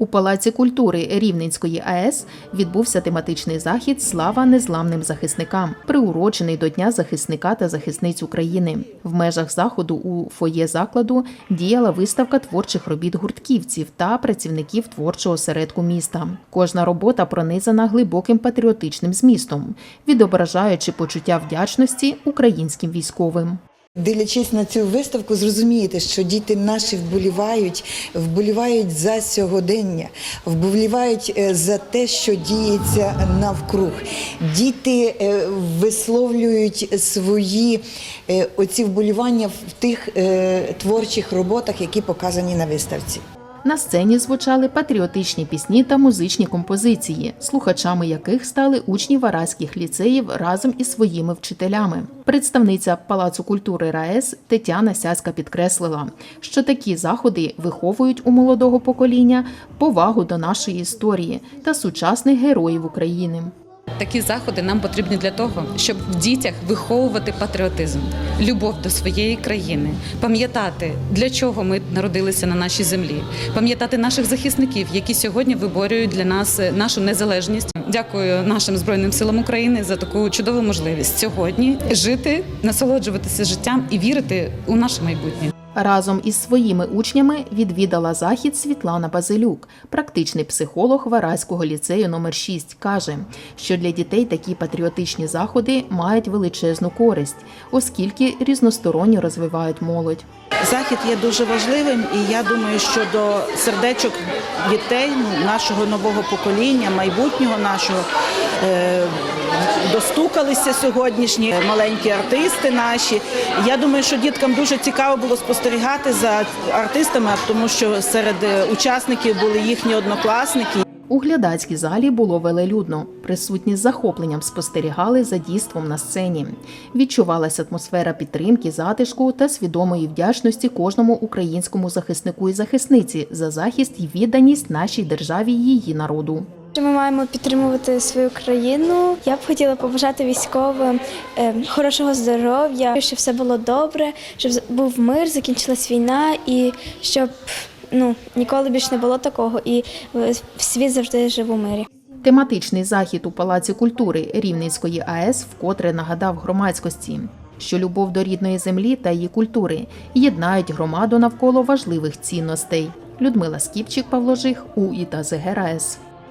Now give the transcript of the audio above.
У Палаці культури Рівненської АЕС відбувся тематичний захід Слава незламним захисникам, приурочений до Дня захисника та захисниць України. В межах заходу у фоє закладу діяла виставка творчих робіт гуртківців та працівників творчого середку міста. Кожна робота пронизана глибоким патріотичним змістом, відображаючи почуття вдячності українським військовим. Дивлячись на цю виставку, зрозумієте, що діти наші вболівають, вболівають за сьогодення, вболівають е, за те, що діється навкруг. Діти е, висловлюють свої е, оці вболівання в тих творчих роботах, які показані на виставці. На сцені звучали патріотичні пісні та музичні композиції, слухачами яких стали учні вараських ліцеїв разом із своїми вчителями. Представниця Палацу культури РаЕС Тетяна Сяська підкреслила, що такі заходи виховують у молодого покоління повагу до нашої історії та сучасних героїв України. Такі заходи нам потрібні для того, щоб в дітях виховувати патріотизм, любов до своєї країни, пам'ятати, для чого ми народилися на нашій землі, пам'ятати наших захисників, які сьогодні виборюють для нас е, нашу незалежність. Дякую нашим збройним силам України за таку чудову можливість сьогодні жити, насолоджуватися життям і вірити у наше майбутнє. Разом із своїми учнями відвідала захід Світлана Базилюк, практичний психолог Вараського ліцею номер 6 каже, що для дітей такі патріотичні заходи мають величезну користь, оскільки різносторонньо розвивають молодь. Захід є дуже важливим, і я думаю, що до сердечок дітей, ну, нашого нового покоління, майбутнього нашого е, достукалися сьогоднішні маленькі артисти наші. Я думаю, що діткам дуже цікаво було спостерігати за артистами, тому що серед е, учасників були їхні однокласники. У глядацькій залі було велелюдно. Присутні з захопленням спостерігали за дійством на сцені. Відчувалася атмосфера підтримки, затишку та свідомої вдячності кожному українському захиснику і захисниці за захист і відданість нашій державі її народу. Ми маємо підтримувати свою країну. Я б хотіла побажати військовим е, хорошого здоров'я, щоб все було добре, щоб був мир, закінчилась війна і щоб ну ніколи більше не було такого, і е, світ завжди жив у мирі. Тематичний захід у Палаці культури Рівненської АЕС вкотре нагадав громадськості, що любов до рідної землі та її культури єднають громаду навколо важливих цінностей. Людмила Скіпчик, Павло Жих, УІТА ЗГРАЕС.